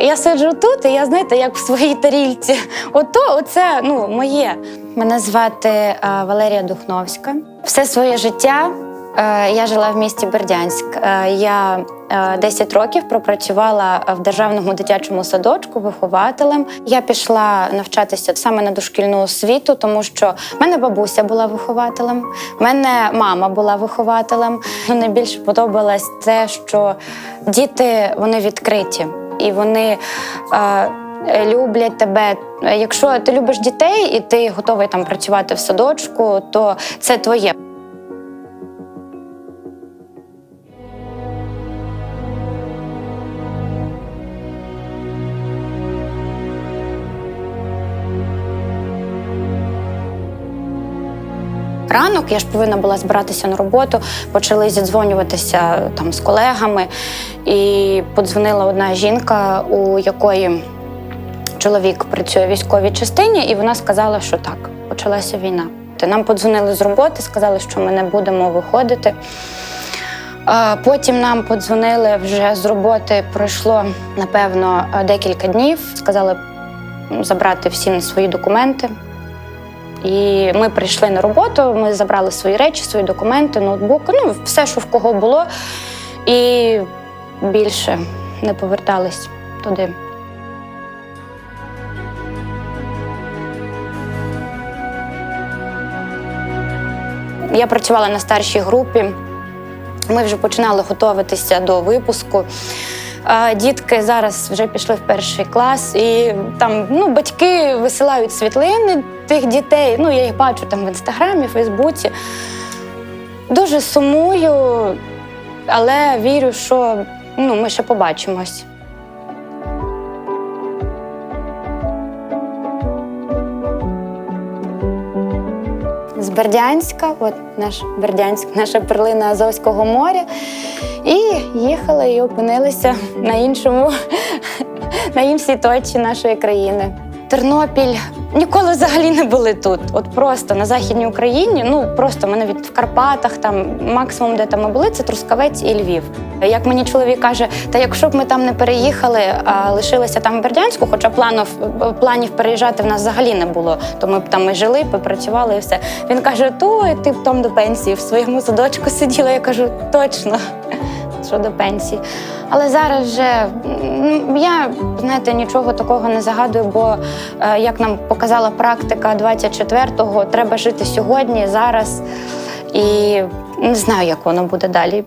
Я сиджу тут, і я знаєте, як в своїй тарільці. Ото, оце ну, моє. Мене звати е, Валерія Духновська. Все своє життя е, я жила в місті Бердянськ. Е, я е, 10 років пропрацювала в державному дитячому садочку вихователем. Я пішла навчатися саме на дошкільну освіту, тому що в мене бабуся була вихователем, в мене мама була вихователем. Найбільше подобалось те, що діти вони відкриті і вони. Е, Люблять тебе. Якщо ти любиш дітей і ти готовий там працювати в садочку, то це твоє. Ранок я ж повинна була збиратися на роботу, почали зідзвонюватися там з колегами, і подзвонила одна жінка, у якої чоловік працює в військовій частині, і вона сказала, що так, почалася війна. Нам подзвонили з роботи, сказали, що ми не будемо виходити. Потім нам подзвонили вже з роботи. Пройшло напевно декілька днів. Сказали забрати всі свої документи. І ми прийшли на роботу, ми забрали свої речі, свої документи, ноутбук, ну все, що в кого було, і більше не повертались туди. Я працювала на старшій групі. Ми вже починали готуватися до випуску. Дітки зараз вже пішли в перший клас, і там ну, батьки висилають світлини тих дітей. Ну, я їх бачу там в інстаграмі, Фейсбуці. Дуже сумую, але вірю, що ну, ми ще побачимось. З Бердянська, от наш Бердянськ, наша перлина Азовського моря. І їхали і опинилися на іншому, на іншій точці нашої країни. Тернопіль ніколи взагалі не були тут. От просто на Західній Україні, ну просто ми навіть в Карпатах, там максимум, де там ми були, це Трускавець і Львів. Як мені чоловік каже, та якщо б ми там не переїхали, а лишилися там в Бердянську, хоча планів, планів переїжджати в нас взагалі не було, то ми б там і жили, попрацювали і все. Він каже: то ти б там до пенсії в своєму садочку сиділа. Я кажу, точно. Що до пенсії. Але зараз вже я знаєте, нічого такого не загадую, бо е, як нам показала практика 24-го, треба жити сьогодні, зараз. І не знаю, як воно буде далі.